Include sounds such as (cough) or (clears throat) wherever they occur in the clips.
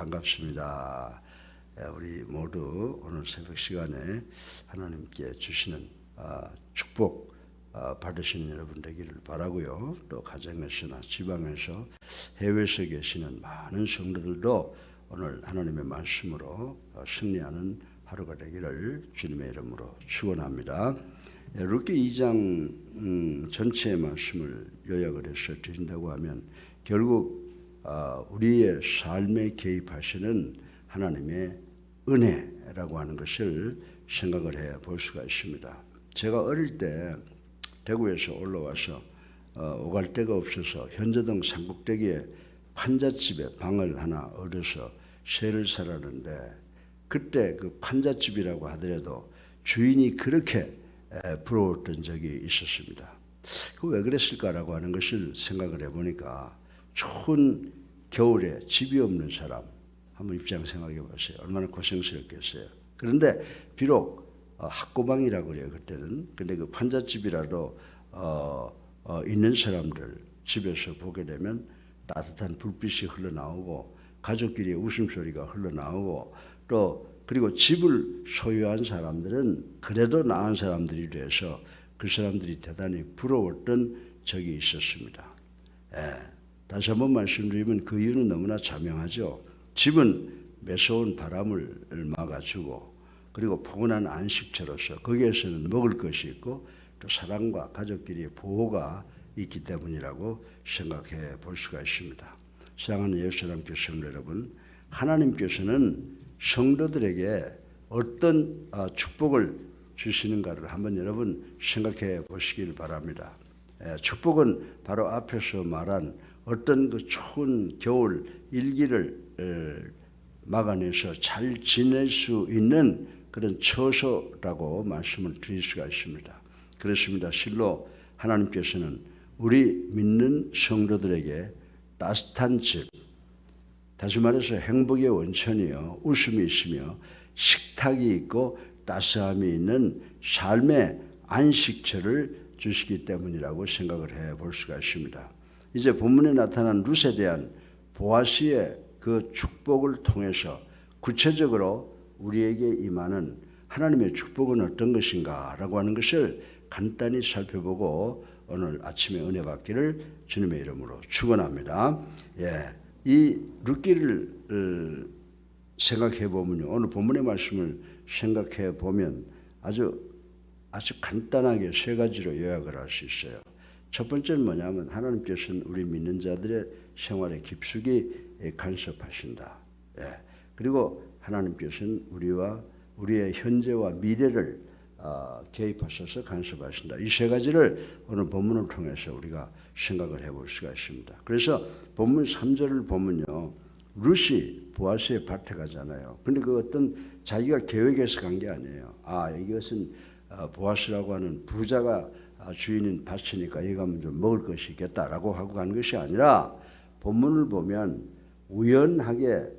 반갑습니다. 예, 우리 모두 오늘 새벽 시간에 하나님께 주시는 아, 축복 아, 받으시는 여러분 되기를 바라고요. 또 가정에서나 지방에서 해외에서 계시는 많은 성도들도 오늘 하나님의 말씀으로 어, 승리하는 하루가 되기를 주님의 이름으로 축원합니다. 예, 루키 2장 음, 전체의 말씀을 요약을 해서 드린다고 하면 결국 아, 우리의 삶에 개입하시는 하나님의 은혜라고 하는 것을 생각을 해 볼 수가 있습니다. 제가 어릴 때 대구에서 올라와서 어, 오갈 데가 없어서 현저동 삼국대기에 판잣집에 방을 하나 얻어서 세를 살았는데 그때 그 판잣집이라고 하더라도 주인이 그렇게 에, 부러웠던 적이 있었습니다. 그 왜 그랬을까라고 하는 것을 생각을 해보니까 추운 겨울에 집이 없는 사람 한번 입장 생각해 보세요. 얼마나 고생스럽겠어요. 그런데 비록 어, 학고방이라고 그래요 그때는. 근데 그 판잣집이라도 어, 어, 있는 사람들 집에서 보게 되면 따뜻한 불빛이 흘러나오고 가족끼리 웃음소리가 흘러나오고 또 그리고 집을 소유한 사람들은 그래도 나은 사람들이 돼서 그 사람들이 대단히 부러웠던 적이 있었습니다. 예. 다시 한번 말씀드리면 그 이유는 너무나 자명하죠. 집은 매서운 바람을 막아주고 그리고 포근한 안식처로서 거기에서는 먹을 것이 있고 또 사랑과 가족끼리의 보호가 있기 때문이라고 생각해 볼 수가 있습니다. 사랑하는 예수님께 성도 여러분, 하나님께서는 성도들에게 어떤 아, 축복을 주시는가를 한번 여러분 생각해 보시길 바랍니다. 예, 축복은 바로 앞에서 말한 어떤 그 추운 겨울 일기를 막아내서 잘 지낼 수 있는 그런 처소라고 말씀을 드릴 수가 있습니다. 그렇습니다. 실로 하나님께서는 우리 믿는 성도들에게 따뜻한 집, 다시 말해서 행복의 원천이요, 웃음이 있으며 식탁이 있고 따스함이 있는 삶의 안식처를 주시기 때문이라고 생각을 해 볼 수가 있습니다. 이제 본문에 나타난 룻에 대한 보아스의 그 축복을 통해서 구체적으로 우리에게 임하는 하나님의 축복은 어떤 것인가라고 하는 것을 간단히 살펴보고 오늘 아침에 은혜 받기를 주님의 이름으로 축원합니다. 예, 이 룻기를 어, 생각해 보면요, 오늘 본문의 말씀을 생각해 보면 아주 아주 간단하게 세 가지로 요약을 할 수 있어요. 첫 번째는 뭐냐면 하나님께서는 우리 믿는 자들의 생활에 깊숙이 간섭하신다. 예. 그리고 하나님께서는 우리와 우리의 현재와 미래를 어, 개입하셔서 간섭하신다. 이 세 가지를 오늘 본문을 통해서 우리가 생각을 해볼 수가 있습니다. 그래서 본문 3절을 보면요. 루시 보아스의 밭에 가잖아요. 근데 그 어떤 자기가 계획해서 간 게 아니에요. 아, 이것은 어, 보아스라고 하는 부자가 아, 주인인 밭이니까 여기 가면 좀 먹을 것이 있겠다라고 하고 간 것이 아니라 본문을 보면 우연하게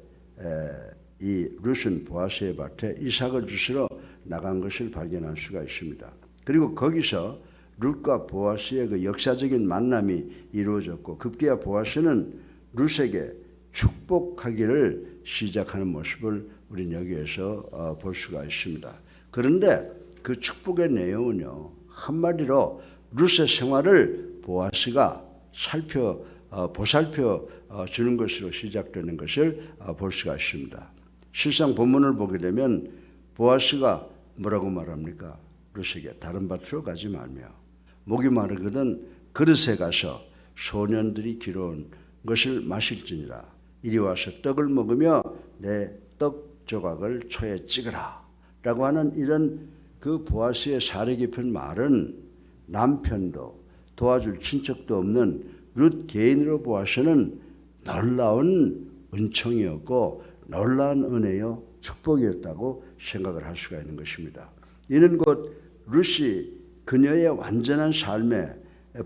이 룻은 보아스의 밭에 이삭을 주시러 나간 것을 발견할 수가 있습니다. 그리고 거기서 룻과 보아스의 그 역사적인 만남이 이루어졌고 급기야 보아스는 룻에게 축복하기를 시작하는 모습을 우리는 여기에서 어, 볼 수가 있습니다. 그런데 그 축복의 내용은요 한마디로 룻의 생활을 보아스가 살펴 어, 보살펴 어, 주는 것으로 시작되는 것을 볼 수가 있습니다. 실상 본문을 보게 되면 보아스가 뭐라고 말합니까? 룻에게 다른 밭으로 가지 말며 목이 마르거든 그릇에 가서 소년들이 기러온 것을 마실지니라 이리 와서 떡을 먹으며 내 떡 조각을 초에 찍으라 라고 하는 이런 그 보아스의 사려 깊은 말은 남편도 도와줄 친척도 없는 룻 개인으로 보아서는 놀라운 은총이었고 놀라운 은혜요 축복이었다고 생각을 할 수가 있는 것입니다. 이는 곧 룻이 그녀의 완전한 삶에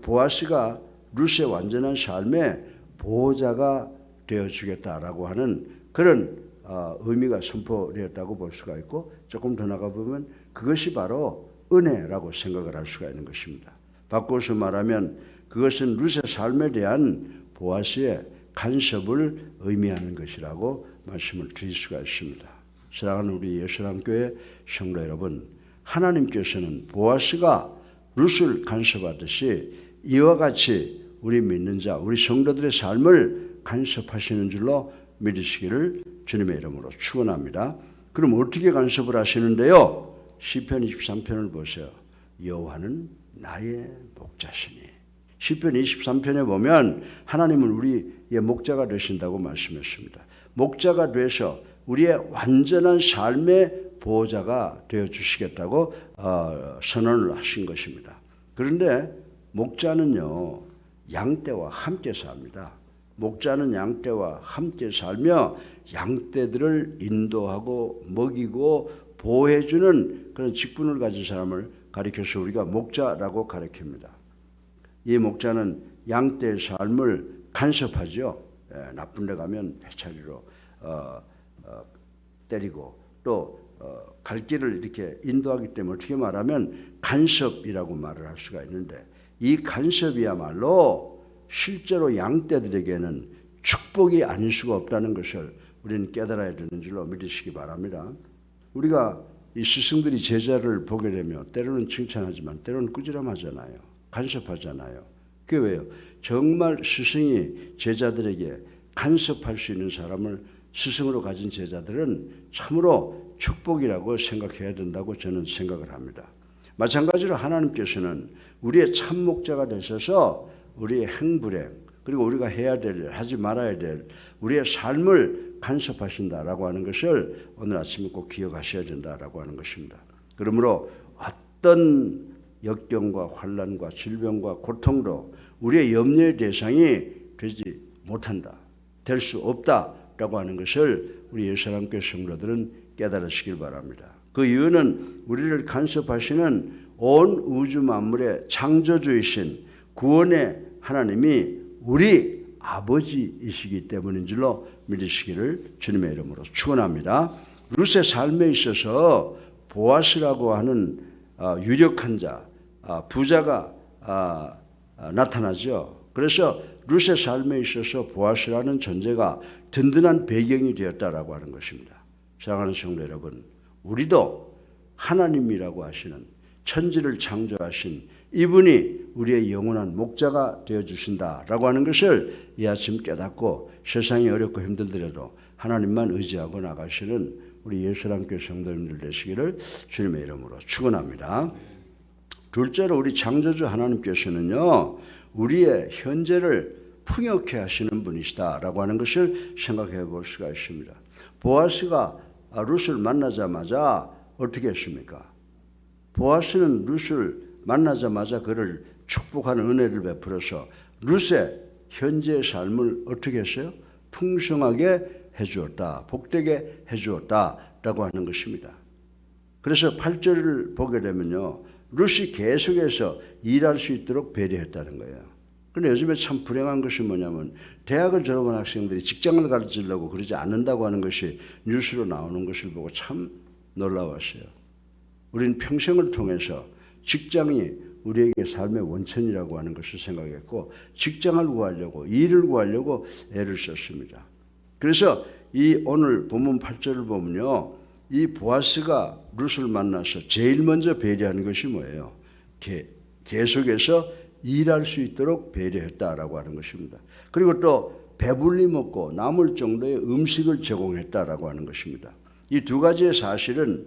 보아스가 룻의 완전한 삶에 보호자가 되어 주겠다라고 하는 그런 어, 의미가 선포되었다고 볼 수가 있고 조금 더 나가 보면 그것이 바로 은혜라고 생각을 할 수가 있는 것입니다. 바꿔서 말하면 그것은 룻의 삶에 대한 보아스의 간섭을 의미하는 것이라고 말씀을 드릴 수가 있습니다. 사랑하는 우리 예수랑교회 성도 여러분, 하나님께서는 보아스가 룻을 간섭하듯이 이와 같이 우리 믿는 자, 우리 성도들의 삶을 간섭하시는 줄로 믿으시기를 주님의 이름으로 축원합니다. 그럼 어떻게 간섭을 하시는데요? 시편 23편을 보세요. 여호와는 나의 목자시니. 시편 23편에 보면 하나님은 우리의 목자가 되신다고 말씀했습니다. 목자가 돼서 우리의 완전한 삶의 보호자가 되어 주시겠다고 어, 선언을 하신 것입니다. 그런데 목자는요 양떼와 함께 삽니다. 목자는 양떼와 함께 살며 양떼들을 인도하고 먹이고 보호해주는 그런 직분을 가진 사람을 가리켜서 우리가 목자라고 가리킵니다. 이 목자는 양떼의 삶을 간섭하죠. 예, 나쁜 데 가면 회차리로 어, 어, 때리고 또 어, 갈 길을 이렇게 인도하기 때문에 어떻게 말하면 간섭이라고 말을 할 수가 있는데 이 간섭이야말로 실제로 양떼들에게는 축복이 아닐 수가 없다는 것을 우리는 깨달아야 되는 줄로 믿으시기 바랍니다. 우리가 이 스승들이 제자를 보게 되면 때로는 칭찬하지만 때로는 꾸지람하잖아요. 간섭하잖아요. 그게 왜요? 정말 스승이 제자들에게 간섭할 수 있는 사람을 스승으로 가진 제자들은 참으로 축복이라고 생각해야 된다고 저는 생각을 합니다. 마찬가지로 하나님께서는 우리의 참목자가 되셔서 우리의 행불행 그리고 우리가 해야 될 하지 말아야 될 우리의 삶을 간섭하신다라고 하는 것을 오늘 아침에 꼭 기억하셔야 된다라고 하는 것입니다. 그러므로 어떤 역경과 환란과 질병과 고통도 우리의 염려의 대상이 되지 못한다. 될 수 없다라고 하는 것을 우리 예수님께 성도들은 깨달으시길 바랍니다. 그 이유는 우리를 간섭하시는 온 우주 만물의 창조주이신 구원의 하나님이 우리 아버지이시기 때문인 줄로 믿으시기를 주님의 이름으로 축원합니다. 룻의 삶에 있어서 보아스라고 하는 어, 유력한 자, 아, 부자가 아, 아, 나타나죠. 그래서 룻의 삶에 있어서 보아스라는 존재가 든든한 배경이 되었다라고 하는 것입니다. 사랑하는 성도 여러분, 우리도 하나님이라고 하시는 천지를 창조하신 이분이 우리의 영원한 목자가 되어 주신다라고 하는 것을 이 아침 깨닫고 세상이 어렵고 힘들더라도 하나님만 의지하고 나가시는 우리 예수랑교 성도님들 되시기를 주님의 이름으로 축원합니다. 둘째로 우리 창조주 하나님께서는요 우리의 현재를 풍요케 하시는 분이시다라고 하는 것을 생각해 볼 수가 있습니다. 보아스가 룻을 만나자마자 어떻게 했습니까? 보아스는 룻을 만나자마자 그를 축복하는 은혜를 베풀어서 룻의 현재의 삶을 어떻게 했어요? 풍성하게 해주었다. 복되게 해주었다 라고 하는 것입니다. 그래서 8절을 보게 되면요. 룻이 계속해서 일할 수 있도록 배려했다는 거예요. 근데 요즘에 참 불행한 것이 뭐냐면 대학을 졸업한 학생들이 직장을 가르치려고 그러지 않는다고 하는 것이 뉴스로 나오는 것을 보고 참 놀라웠어요. 우리는 평생을 통해서 직장이 우리에게 삶의 원천이라고 하는 것을 생각했고 직장을 구하려고 일을 구하려고 애를 썼습니다. 그래서 이 오늘 본문 8절을 보면요. 이 보아스가 룻을 만나서 제일 먼저 배려하는 것이 뭐예요? 계, 계속해서 일할 수 있도록 배려했다라고 하는 것입니다. 그리고 또 배불리 먹고 남을 정도의 음식을 제공했다라고 하는 것입니다. 이 두 가지의 사실은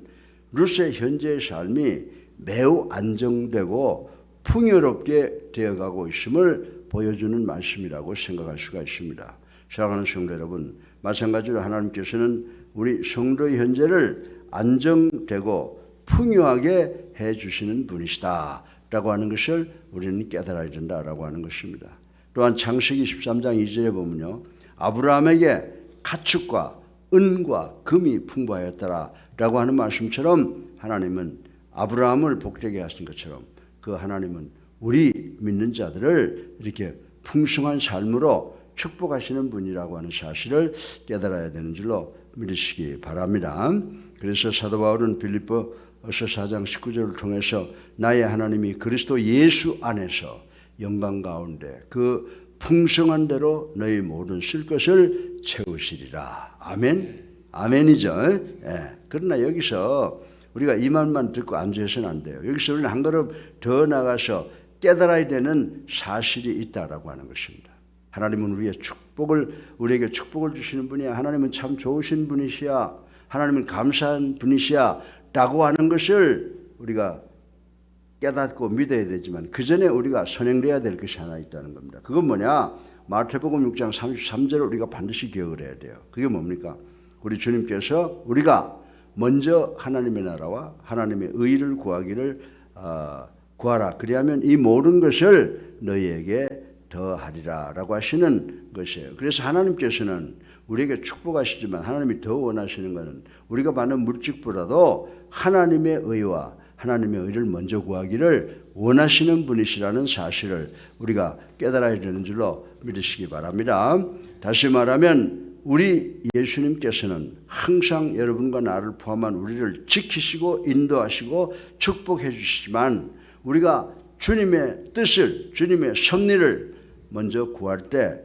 룻의 현재의 삶이 매우 안정되고 풍요롭게 되어가고 있음을 보여주는 말씀이라고 생각할 수가 있습니다. 사랑하는 성도 여러분, 마찬가지로 하나님께서는 우리 성도의 현재를 안정되고 풍요하게 해주시는 분이시다. 라고 하는 것을 우리는 깨달아야 된다라고 하는 것입니다. 또한 창세기 13장 2절에 보면요. 아브라함에게 가축과 은과 금이 풍부하였더라 라고 하는 말씀처럼 하나님은 아브라함을 복되게 하신 것처럼 그 하나님은 우리 믿는 자들을 이렇게 풍성한 삶으로 축복하시는 분이라고 하는 사실을 깨달아야 되는 줄로 믿으시기 바랍니다. 그래서 사도 바울은 빌립보 어서 4장 19절을 통해서 나의 하나님이 그리스도 예수 안에서 영광 가운데 그 풍성한 대로 너희 모든 쓸 것을 채우시리라. 아멘. 아멘이죠. 예. 그러나 여기서 우리가 이 말만 듣고 안주해서는 안 돼요. 여기서 우리는 한 걸음 더 나가서 깨달아야 되는 사실이 있다라고 하는 것입니다. 하나님은 우리의 축복을 우리에게 축복을 주시는 분이야. 하나님은 참 좋으신 분이시야. 하나님은 감사한 분이시야. 라고 하는 것을 우리가 깨닫고 믿어야 되지만 그 전에 우리가 선행해야 될 것이 하나 있다는 겁니다. 그건 뭐냐? 마태복음 6장 33절을 우리가 반드시 기억을 해야 돼요. 그게 뭡니까? 우리 주님께서 우리가 먼저 하나님의 나라와 하나님의 의를 구하기를 어, 구하라. 그리하면 이 모든 것을 너희에게 더하리라라고 하시는 것이에요. 그래서 하나님께서는 우리에게 축복하시지만 하나님이 더 원하시는 것은 우리가 받는 물질보다도 하나님의 의와 하나님의 의를 먼저 구하기를 원하시는 분이시라는 사실을 우리가 깨달아야 되는 줄로 믿으시기 바랍니다. 다시 말하면 우리 예수님께서는 항상 여러분과 나를 포함한 우리를 지키시고 인도하시고 축복해 주시지만 우리가 주님의 뜻을 주님의 섭리를 먼저 구할 때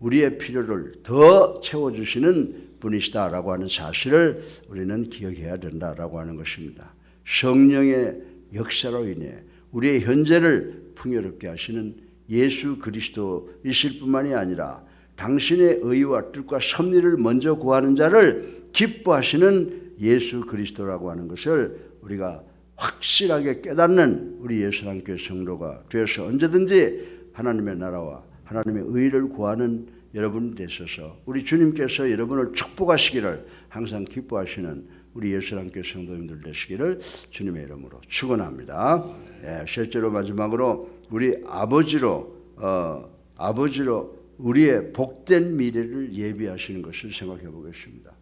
우리의 필요를 더 채워주시는 분이시다라고 하는 사실을 우리는 기억해야 된다라고 하는 것입니다. 성령의 역사로 인해 우리의 현재를 풍요롭게 하시는 예수 그리스도이실 뿐만이 아니라 당신의 의와 뜻과 섭리를 먼저 구하는 자를 기뻐하시는 예수 그리스도라고 하는 것을 우리가 확실하게 깨닫는 우리 예수랑교회 성도가 되어서 언제든지 하나님의 나라와 하나님의 의를 구하는 여러분 되셔서 우리 주님께서 여러분을 축복하시기를 항상 기뻐하시는 우리 예수랑교회 성도님들 되시기를 주님의 이름으로 축원합니다. 예, 실제로 마지막으로 우리 아버지로 어, 아버지로 우리의 복된 미래를 예비하시는 것을 생각해 보겠습니다.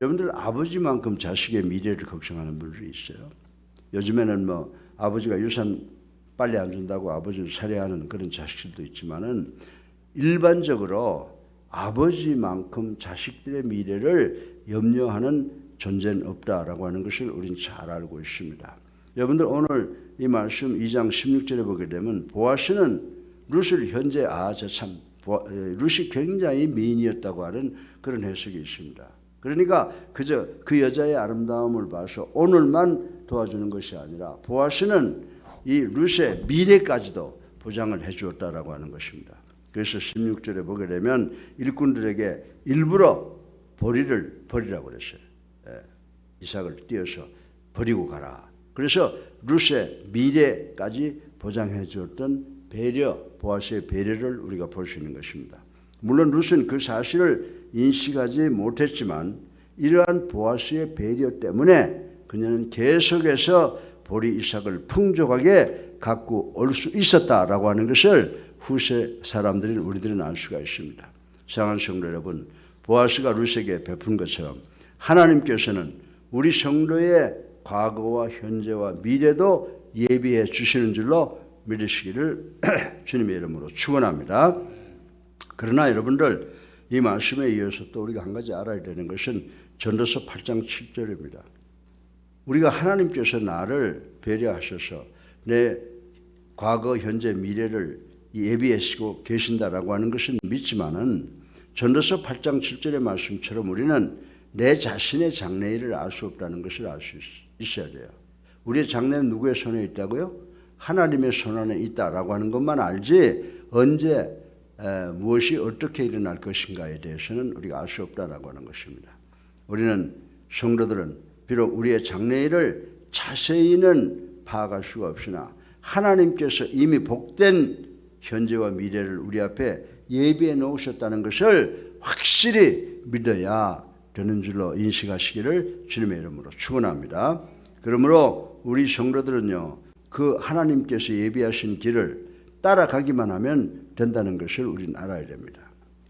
여러분들 아버지만큼 자식의 미래를 걱정하는 분들이 있어요. 요즘에는 뭐 아버지가 유산 빨리 안 준다고 아버지를 살해하는 그런 자식들도 있지만은 일반적으로 아버지만큼 자식들의 미래를 염려하는 존재는 없다라고 하는 것을 우리는 잘 알고 있습니다. 여러분들 오늘 이 말씀 2장 16절에 보게 되면 보아스는 룻을 현재 아 저 참 룻이 굉장히 미인이었다고 하는 그런 해석이 있습니다. 그러니까 그저 그 여자의 아름다움을 봐서 오늘만 도와주는 것이 아니라 보아스는 이 룻의 미래까지도 보장을 해주었다라고 하는 것입니다. 그래서 16절에 보게 되면 일꾼들에게 일부러 보리를 버리라고 그랬어요. 예, 이삭을 띄어서 버리고 가라. 그래서 룻의 미래까지 보장해 주었던 배려, 보아스의 배려를 우리가 볼 수 있는 것입니다. 물론 룻은 그 사실을 인식하지 못했지만 이러한 보아스의 배려 때문에 그녀는 계속해서 보리 이삭을 풍족하게 갖고 올 수 있었다라고 하는 것을 후세 사람들인 우리들은 알 수가 있습니다. 사랑하는 성도 여러분, 보아스가 룻에게 베푼 것처럼 하나님께서는 우리 성도의 과거와 현재와 미래도 예비해 주시는 줄로 믿으시기를 (clears throat) 주님의 이름으로 축원합니다. 그러나 여러분들 이 말씀에 이어서 또 우리가 한 가지 알아야 되는 것은 전도서 8장 7절입니다. 우리가 하나님께서 나를 배려하셔서 내 과거, 현재, 미래를 예비하시고 계신다라고 하는 것은 믿지만은 전도서 8장 7절의 말씀처럼 우리는 내 자신의 장래일을 알 수 없다는 것을 알 수 있어야 돼요. 우리의 장래는 누구의 손에 있다고요? 하나님의 손 안에 있다라고 하는 것만 알지 언제 에, 무엇이 어떻게 일어날 것인가에 대해서는 우리가 알 수 없다라고 하는 것입니다. 우리는 성도들은 비록 우리의 장래일을 자세히는 파악할 수가 없으나 하나님께서 이미 복된 현재와 미래를 우리 앞에 예비해 놓으셨다는 것을 확실히 믿어야 되는 줄로 인식하시기를 주님의 이름으로 축원합니다. 그러므로 우리 성도들은요 그 하나님께서 예비하신 길을 따라가기만 하면 된다는 것을 우리는 알아야 됩니다.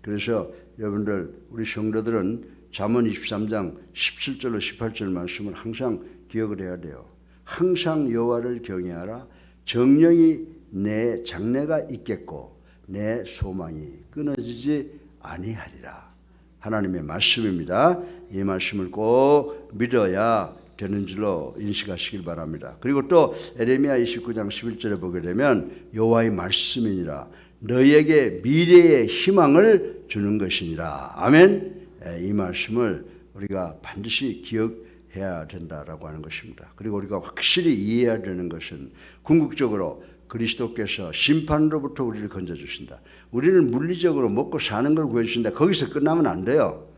그래서 여러분들 우리 성도들은 잠언 23장 17절로 18절 말씀을 항상 기억을 해야 돼요. 항상 여호와를 경외하라. 정령이 내 장래가 있겠고 내 소망이 끊어지지 아니하리라. 하나님의 말씀입니다. 이 말씀을 꼭 믿어야 되는 줄로 인식하시길 바랍니다. 그리고 또 에레미야 29장 11절에 보게 되면 여호와의 말씀이니라 너희에게 미래의 희망을 주는 것이니라. 아멘. 예, 이 말씀을 우리가 반드시 기억해야 된다라고 하는 것입니다. 그리고 우리가 확실히 이해해야 되는 것은 궁극적으로 그리스도께서 심판으로부터 우리를 건져 주신다. 우리는 물리적으로 먹고 사는 걸 구해 주신다. 거기서 끝나면 안 돼요.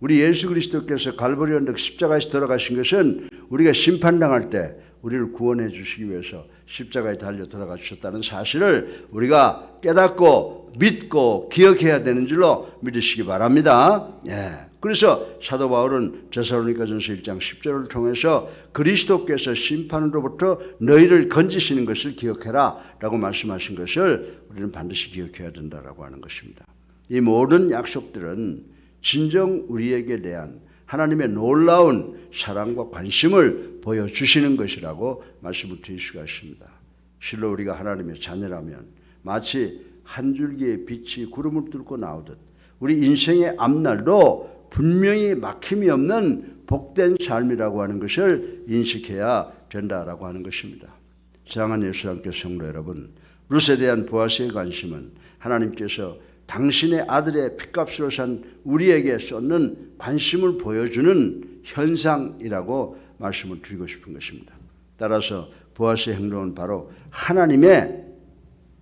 우리 예수 그리스도께서 갈보리 언덕 십자가에서 돌아가신 것은 우리가 심판당할 때 우리를 구원해 주시기 위해서 십자가에 달려 돌아가 주셨다는 사실을 우리가 깨닫고 믿고 기억해야 되는 줄로 믿으시기 바랍니다. 예. 그래서 사도 바울은 제사로니가전서 1장 10절을 통해서 그리스도께서 심판으로부터 너희를 건지시는 것을 기억해라라고 말씀하신 것을 우리는 반드시 기억해야 된다라고 하는 것입니다. 이 모든 약속들은 진정 우리에게 대한 하나님의 놀라운 사랑과 관심을 보여주시는 것이라고 말씀을 드릴 수가 있습니다. 실로 우리가 하나님의 자녀라면 마치 한 줄기의 빛이 구름을 뚫고 나오듯 우리 인생의 앞날도 분명히 막힘이 없는 복된 삶이라고 하는 것을 인식해야 된다라고 하는 것입니다. 사랑하는 예수님께 성도 여러분, 룻에 대한 보아스의 관심은 하나님께서 당신의 아들의 핏값으로 산 우리에게 쏟는 관심을 보여주는 현상이라고 말씀을 드리고 싶은 것입니다. 따라서 보아스의 행동은 바로 하나님의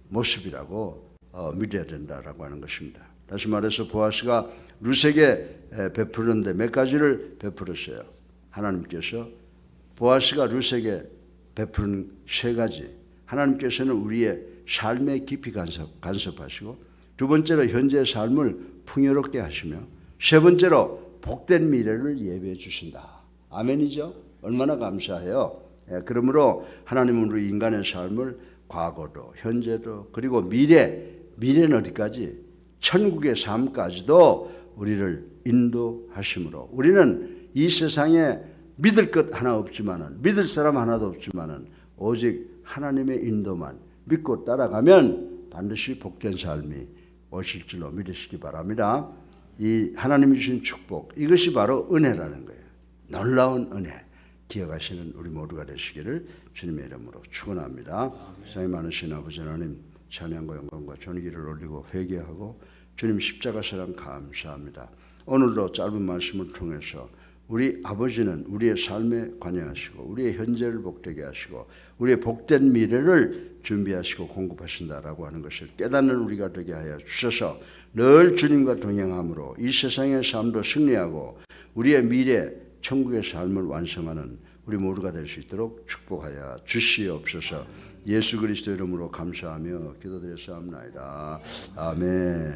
모습이라고 어, 믿어야 된다라고 하는 것입니다. 다시 말해서 보아스가 에, 베푸는데 몇 가지를 베풀었어요. 하나님께서 보아스가 룻에게 베푸는 세 가지. 하나님께서는 우리의 삶에 깊이 간섭, 간섭하시고 두 번째로 현재의 삶을 풍요롭게 하시며 세 번째로 복된 미래를 예배해 주신다. 아멘이죠? 얼마나 감사해요. 예, 그러므로 하나님은 우리 인간의 삶을 과거도 현재도 그리고 미래 미래는 어디까지 천국의 삶까지도 우리를 인도하심으로 우리는 이 세상에 믿을 것 하나 없지만은 믿을 사람 하나도 없지만은 오직 하나님의 인도만 믿고 따라가면 반드시 복된 삶이 오실 줄로 믿으시기 바랍니다. 이 하나님이 주신 축복 이것이 바로 은혜라는 거예요. 놀라운 은혜 기억하시는 우리 모두가 되시기를 주님의 이름으로 축원합니다. 사이 많으신 아버지 하나님 찬양과 영광과 존귀를 올리고 회개하고 주님 십자가 사랑 감사합니다. 오늘도 짧은 말씀을 통해서 우리 아버지는 우리의 삶에 관여하시고 우리의 현재를 복되게 하시고 우리의 복된 미래를 준비하시고 공급하신다라고 하는 것을 깨닫는 우리가 되게 하여 주셔서 늘 주님과 동행함으로 이 세상의 삶도 승리하고 우리의 미래 천국의 삶을 완성하는 우리 모두가 될 수 있도록 축복하여 주시옵소서. 예수 그리스도 이름으로 감사하며 기도드렸사옵나이다. 아멘.